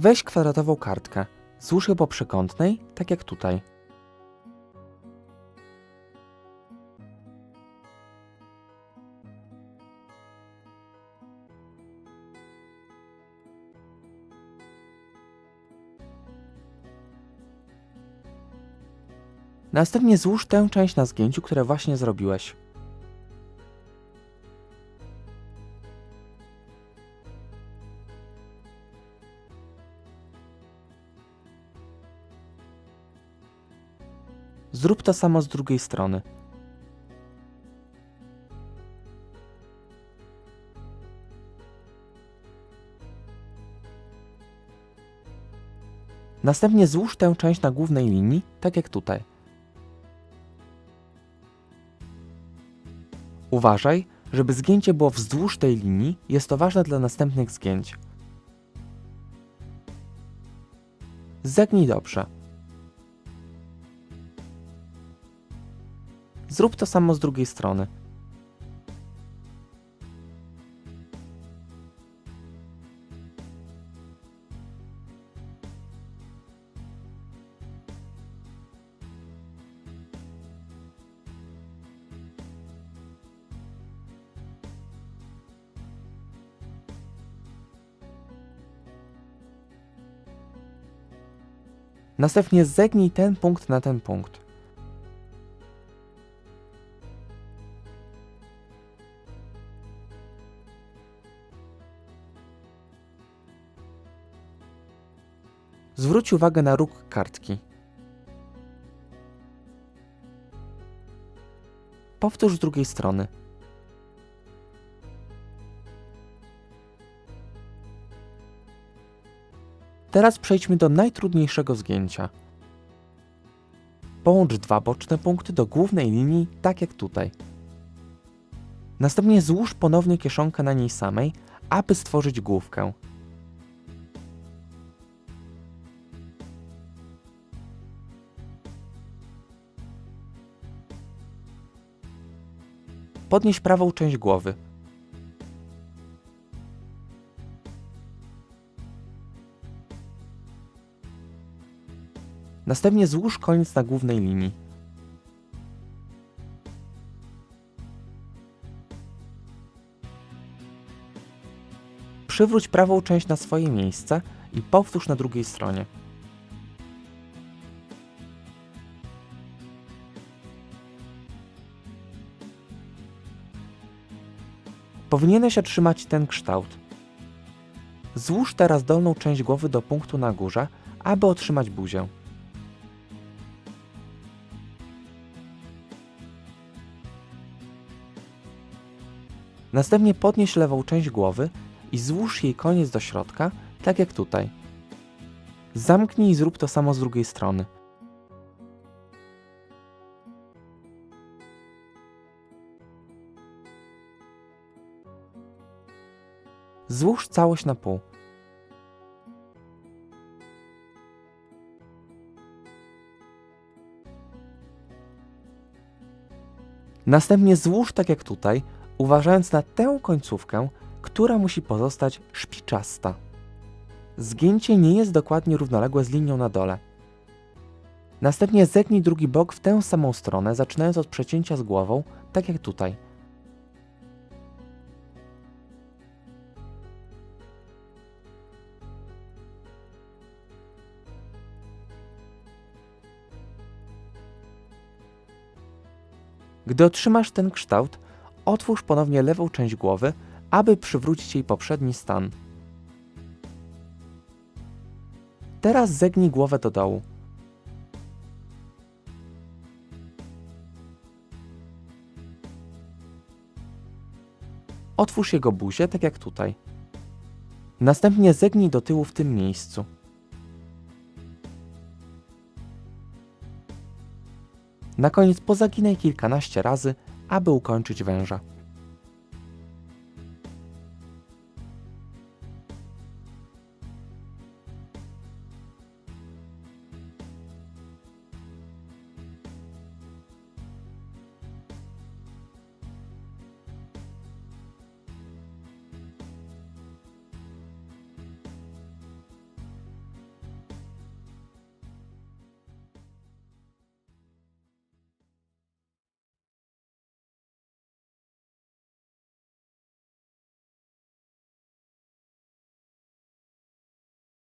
Weź kwadratową kartkę. Złóż ją po przekątnej, tak jak tutaj. Następnie złóż tę część na zgięciu, które właśnie zrobiłeś. Zrób to samo z drugiej strony. Następnie złóż tę część na głównej linii, tak jak tutaj. Uważaj, żeby zgięcie było wzdłuż tej linii, jest to ważne dla następnych zgięć. Zegnij dobrze. Zrób to samo z drugiej strony. Następnie zegnij ten punkt na ten punkt. Zwróć uwagę na róg kartki. Powtórz z drugiej strony. Teraz przejdźmy do najtrudniejszego zgięcia. Połącz dwa boczne punkty do głównej linii, tak jak tutaj. Następnie złóż ponownie kieszonkę na niej samej, aby stworzyć główkę. Podnieś prawą część głowy. Następnie złóż koniec na głównej linii. Przywróć prawą część na swoje miejsce i powtórz na drugiej stronie. Powinieneś otrzymać ten kształt. Złóż teraz dolną część głowy do punktu na górze, aby otrzymać buzię. Następnie podnieś lewą część głowy i złóż jej koniec do środka, tak jak tutaj. Zamknij i zrób to samo z drugiej strony. Złóż całość na pół. Następnie złóż tak jak tutaj, uważając na tę końcówkę, która musi pozostać szpiczasta. Zgięcie nie jest dokładnie równoległe z linią na dole. Następnie zegnij drugi bok w tę samą stronę, zaczynając od przecięcia z głową, tak jak tutaj. Gdy otrzymasz ten kształt, otwórz ponownie lewą część głowy, aby przywrócić jej poprzedni stan. Teraz zegnij głowę do dołu. Otwórz jego buzię, tak jak tutaj. Następnie zegnij do tyłu w tym miejscu. Na koniec pozaginaj kilkanaście razy, aby ukończyć węża.